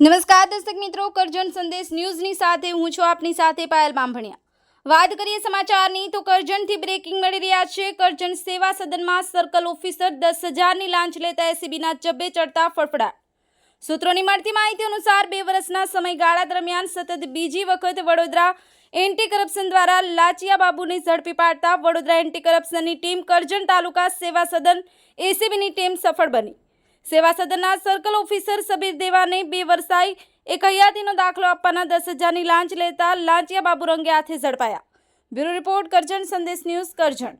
નમસ્કાર, દર્શક મિત્રો, કરજણ સંદેશ ન્યૂઝની સાથે હું છું આપની સાથે પાયલ બાંભણિયા. વાત કરીએ સમાચારની, તો કરજણથી બ્રેકિંગ મળી રહ્યા છે. કરજણ સેવા સદનમાં સર્કલ ઓફિસર દસ હજારની લાંચ લેતા એસીબીના જબ્બે ચડતા ફફડાટ સૂત્રોની મળતી માહિતી અનુસાર, બે વર્ષના સમયગાળા દરમિયાન સતત બીજી વખત વડોદરા એન્ટી કરપ્શન દ્વારા લાચિયા બાબુને ઝડપી પાડતા વડોદરા એન્ટી કરપ્શનની ટીમ કરજણ તાલુકા સેવા સદન એસીબીની ટીમ સફળ બની. સેવા સદનના સર્કલ ઓફિસર સબીર દેવાને બે વર્ષાઈ એક હયાતીનો દાખલો આપવાના દસ હજારની લાંચ લેતા લાંચિયા બાબુ રંગે હાથે ઝડપાયા. બ્યુરો રિપોર્ટ કરજણ, સંદેશ ન્યૂઝ કરજણ.